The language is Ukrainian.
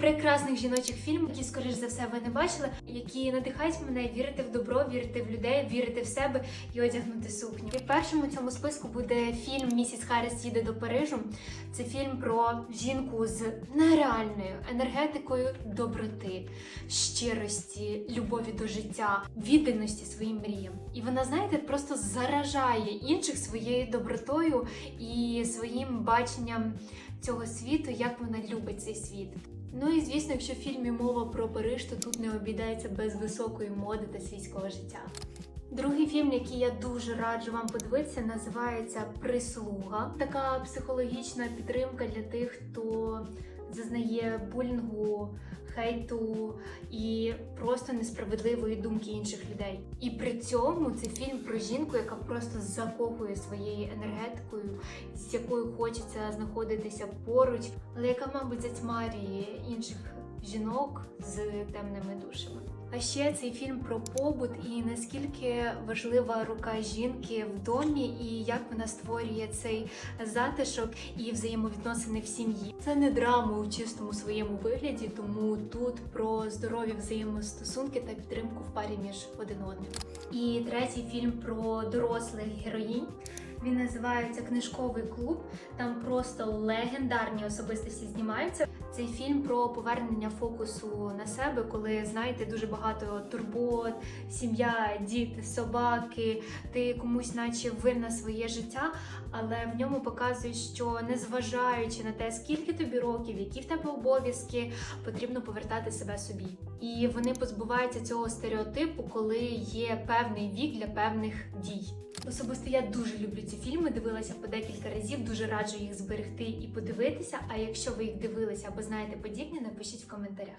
Прекрасних жіночих фільми, які, скоріш за все, ви не бачили, які надихають мене вірити в добро, вірити в людей, вірити в себе і одягнути сукню. І першим у цьому списку буде фільм Місіс Харріс їде до Парижу. Це фільм про жінку з нереальною енергетикою доброти, щирості, любові до життя, відданості своїм мріям. І вона, знаєте, просто заражає інших своєю добротою і своїм баченням цього світу, як вона любить цей світ. Ну і звісно, якщо в фільмі мова про Париж, то тут не обійдеться без високої моди та світського життя. Другий фільм, який я дуже раджу вам подивитися, називається Прислуга. Така психологічна підтримка для тих, хто зазнає булінгу, хейту і просто несправедливої думки інших людей. І при цьому це фільм про жінку, яка просто закохує своєю енергетикою, з якою хочеться знаходитися поруч, але яка, мабуть, затьмарює інших жінок з темними душами. А ще цей фільм про побут і наскільки важлива рука жінки в домі, і як вона створює цей затишок і взаємовідносини в сім'ї. Це не драма у чистому своєму вигляді, тому тут про здорові взаємостосунки та підтримку в парі між один одним. І третій фільм про дорослих героїнь. Він називається Книжковий клуб. Там просто легендарні особистості знімаються. Цей фільм про повернення фокусу на себе, коли знаєте дуже багато турбот, сім'я, діти, собаки. Ти комусь, наче винна своє життя, але в ньому показують, що незважаючи на те, скільки тобі років, які в тебе обов'язки, потрібно повертати себе собі. І вони позбуваються цього стереотипу, коли є певний вік для певних дій. Особисто я дуже люблю ці фільми, дивилася по декілька разів, дуже раджу їх зберегти і подивитися. А якщо ви їх дивилися або знаєте подібні, напишіть в коментарях.